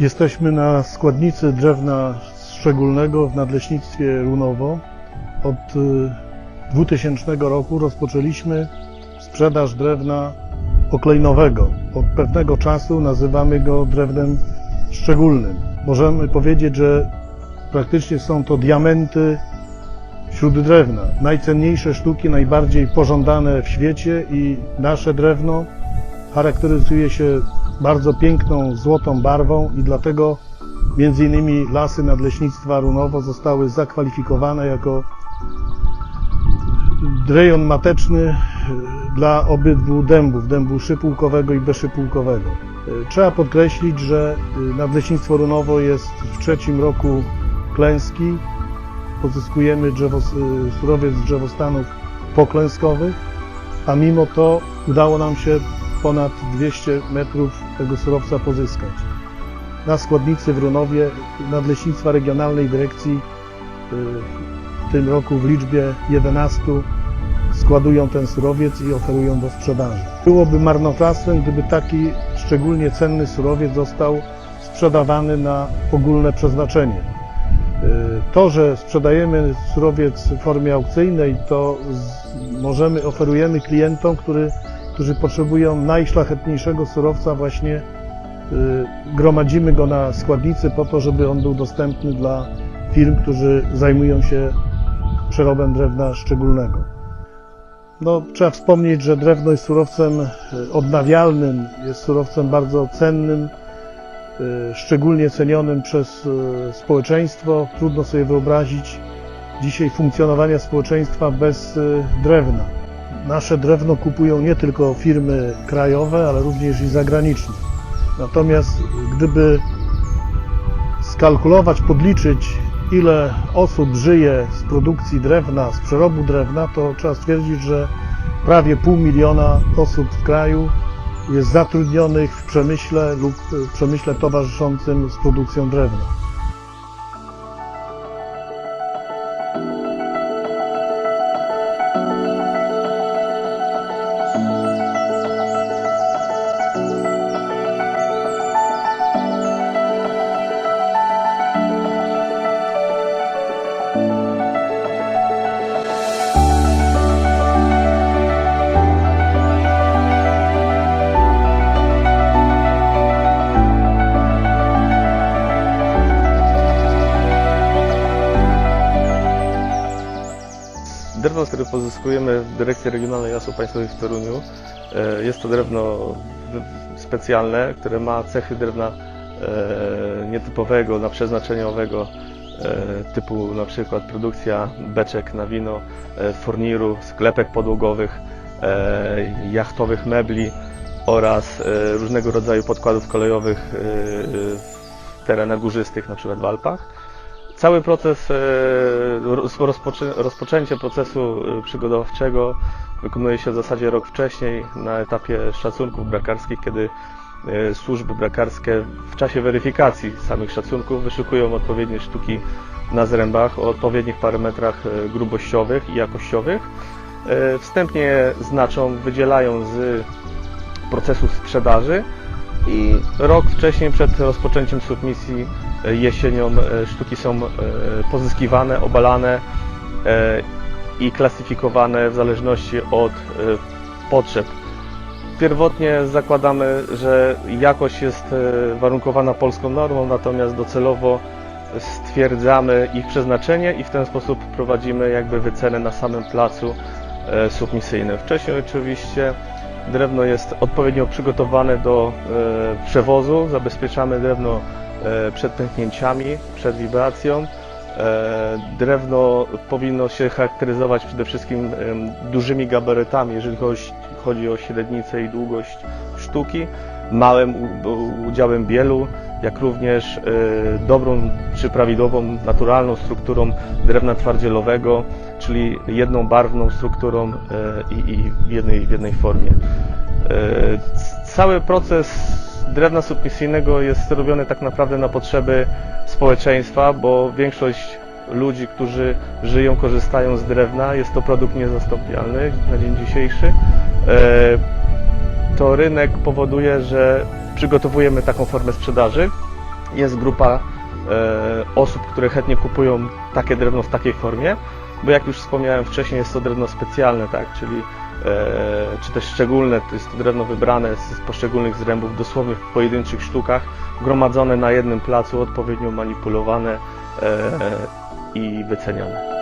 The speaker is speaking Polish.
Jesteśmy na składnicy drewna szczególnego w Nadleśnictwie Runowo. Od y, 2000 roku rozpoczęliśmy sprzedaż drewna oklejnowego. Od pewnego czasu nazywamy go drewnem szczególnym. Możemy powiedzieć, że praktycznie są to diamenty wśród drewna. Najcenniejsze sztuki, najbardziej pożądane w świecie i nasze drewno charakteryzuje się bardzo piękną, złotą barwą i dlatego między innymi lasy Nadleśnictwa Runowo zostały zakwalifikowane jako rejon mateczny e, dla obydwu dębów, dębu szypułkowego i bezszypułkowego. E, Trzeba podkreślić, że e, Nadleśnictwo Runowo jest w trzecim roku klęski. Pozyskujemy drzewo, surowiec z drzewostanów poklęskowych, a mimo to udało nam się ponad 200 metrów tego surowca pozyskać. Na składnicy w Runowie Nadleśnictwa Regionalnej Dyrekcji y, w tym roku w liczbie 11 składują ten surowiec i oferują do sprzedaży. Byłoby marnotrawstwem, gdyby taki szczególnie cenny surowiec został sprzedawany na ogólne przeznaczenie. Y, To, że sprzedajemy surowiec w formie aukcyjnej, to możemy, oferujemy klientom, który, którzy potrzebują najszlachetniejszego surowca, właśnie y, gromadzimy go na składnicy po to, żeby on był dostępny dla firm, którzy zajmują się przerobem drewna szczególnego. No, trzeba wspomnieć, że drewno jest surowcem y, odnawialnym, jest surowcem bardzo cennym, y, szczególnie cenionym przez społeczeństwo. Trudno sobie wyobrazić dzisiaj funkcjonowania społeczeństwa bez drewna. Nasze drewno kupują nie tylko firmy krajowe, ale również i zagraniczne. Natomiast gdyby skalkulować, podliczyć, ile osób żyje z produkcji drewna, z przerobu drewna, to trzeba stwierdzić, że prawie pół miliona osób w kraju jest zatrudnionych w przemyśle lub w przemyśle towarzyszącym z produkcją drewna. Drewno, które pozyskujemy w Dyrekcji Regionalnej Lasów Państwowych w Toruniu, e, jest to drewno specjalne, które ma cechy drewna e, nietypowego, na przeznaczeniowego, e, typu na przykład produkcja beczek na wino, forniru, sklepek podłogowych, jachtowych mebli oraz różnego rodzaju podkładów kolejowych w terenach górzystych, na przykład w Alpach. Cały proces, e, roz- rozpoczę, rozpoczęcie procesu e, przygotowawczego wykonuje się w zasadzie rok wcześniej na etapie szacunków brakarskich, kiedy e, służby brakarskie w czasie weryfikacji samych szacunków wyszukują odpowiednie sztuki na zrębach o odpowiednich parametrach grubościowych i jakościowych. Wstępnie znaczą, wydzielają z procesu sprzedaży i rok wcześniej przed rozpoczęciem submisji e, jesienią e, sztuki są e, pozyskiwane, obalane i klasyfikowane w zależności od potrzeb. Pierwotnie zakładamy, że jakość jest warunkowana polską normą, natomiast docelowo stwierdzamy ich przeznaczenie i w ten sposób prowadzimy jakby wycenę na samym placu submisyjnym. Wcześniej oczywiście Drewno jest odpowiednio przygotowane do e, przewozu. Zabezpieczamy drewno e, przed pęknięciami, przed wibracją. E, drewno powinno się charakteryzować przede wszystkim dużymi gabarytami, jeżeli chodzi, o średnicę i długość sztuki, małym udziałem bielu, jak również dobrą czy prawidłową, naturalną strukturą drewna twardzielowego, czyli jedną barwną strukturą e, i, i w, jednej, w jednej formie. E, Cały proces drewna submisyjnego jest robiony tak naprawdę na potrzeby społeczeństwa, bo większość ludzi, którzy żyją, korzystają z drewna, jest to produkt niezastąpialny na dzień dzisiejszy. E, To rynek powoduje, że przygotowujemy taką formę sprzedaży, jest grupa osób, które chętnie kupują takie drewno w takiej formie, bo jak już wspomniałem wcześniej, jest to drewno specjalne, tak, czyli e, czy też szczególne, to jest to drewno wybrane z, poszczególnych zrębów, dosłownie w pojedynczych sztukach, gromadzone na jednym placu, odpowiednio manipulowane e, i wyceniane.